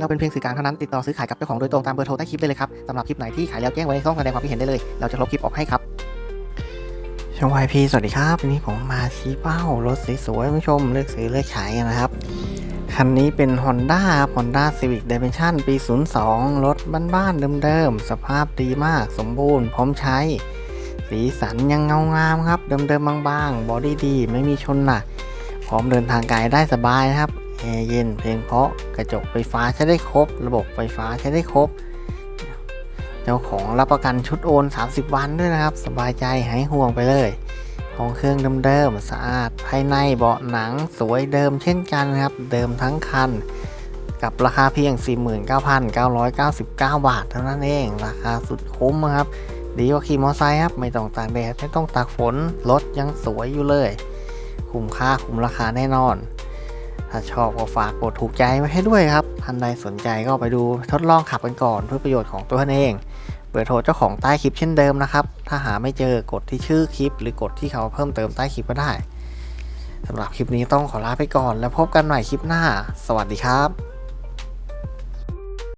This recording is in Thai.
เราเป็นเพียงสื่อกลางเท่านั้นติดต่อซื้อขายกับเจ้าของโดยตรงตามเบอร์โทรใต้คลิปได้เลยครับสำหรับคลิปไหนที่ขายแล้วแจ้งไว้ในช่องแสดงความคิดเห็นได้เลย เราจะลบคลิปออกให้ครับช่องวายพีสวัสดีครับวันนี้ผมมาชี้เป้ารถสวยๆผู้ชมเลือกซื้อเลือกขายกันนะครับคันนี้เป็น Honda ครับ Honda Civic Dimension ปี 02 รถบ้านๆเดิมๆสภาพดีมากสมบูรณ์พร้อมใช้ สีสันยังเงางามครับ เดิมๆบางๆบอดี้ดี ไม่มีชนหนักพร้อมเดินทางไกลได้สบายครับ แอร์เย็นเพลงเพราะกระจกไฟฟ้าใช้ได้ครบ ระบบไฟฟ้าใช้ได้ครบ เจ้าของรับประกันชุดโอน 30 วันด้วยนะครับ สบายใจหายห่วงไปเลยของเครื่องเดิมๆสะอาด ภายในเบาะหนังสวยเดิมเช่นกันครับ เดิมทั้งคัน กับราคาเพียง 49,999 บาทเท่านั้นเอง ราคาสุดคุ้มนะครับ ดีกว่าขี่มอเตอร์ไซค์ครับ ไม่ต้องตากแดดไม่ต้องตากฝนรถยังสวยอยู่เลย คุ้มค่าคุ้มราคาแน่นอน ถ้าชอบก็ฝากกดถูกใจไว้ให้ด้วยครับท่านใดสนใจก็ไปดูทดลองขับกันก่อนเพื่อประโยชน์ของตัวท่านเอง เบอร์โทรเจ้าของใต้คลิปเช่นเดิมนะครับ ถ้าหาไม่เจอกดที่ชื่อคลิป หรือกดที่เขาเพิ่มเติมใต้คลิปก็ได้สำหรับคลิปนี้ต้องขอลาไปก่อน แล้วพบกันใหม่คลิปหน้า สวัสดีครับ